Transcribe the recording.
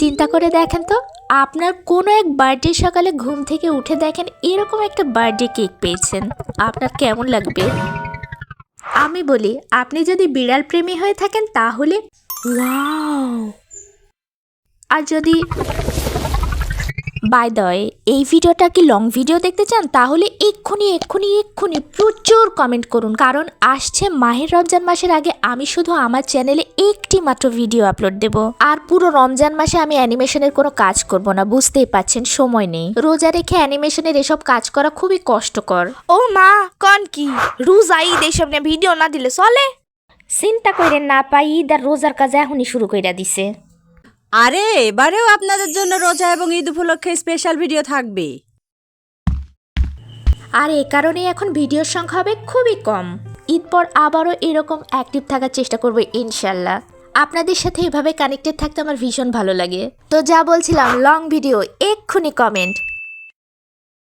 চিন্তা করে দেখেন তো, আপনার কোনো এক বার্থডে সকালে ঘুম থেকে উঠে দেখেন এরকম একটা বার্থডে কেক পেয়েছেন। আপনার কেমন লাগবে? আমি বলি, আপনি যদি বিড়াল প্রেমী হয়ে থাকেন তাহলে আর যদি বাই দয় এই ভিডিওটা কি লং ভিডিও দেখতে চান? তাহলে এক্ষুনি এক্ষুনি এক্ষুনি প্রচুর কমেন্ট করুন। কারণ আসছে মাহের রমজান মাসের আগে আমি শুধু আমার চ্যানেলে একটি মাত্র ভিডিও আপলোড দেব। আর পুরো রমজান মাসে আমি অ্যানিমেশনের কোনো কাজ করব না বুঝতেই পাচ্ছেন সময় নেই। রোজা রেখে অ্যানিমেশনের এসব কাজ করা খুবই কষ্টকর। ও মা কন কি? রোজা ঈদ এইসব নিয়ে ভিডিও না দিলে চলে? চিন্তা কইরেন না পাই ঈদ আর রোজার কাজ এখনই শুরু কইরা দিছে। আরে, এবারেও আপনাদের জন্য রোজা এবং ঈদ উপলক্ষে স্পেশাল ভিডিও থাকবে। আর এ কারণে এখন ভিডিওর সংখ্যা হবে খুবই কম। ঈদ পর আবারও এরকম অ্যাক্টিভ থাকার চেষ্টা করব ইনশাল্লাহ। আপনাদের সাথে এভাবে কানেক্টেড থাকতে আমার ভীষণ ভালো লাগে। তো যা বলছিলাম লং ভিডিও এক্ষুনি কমেন্ট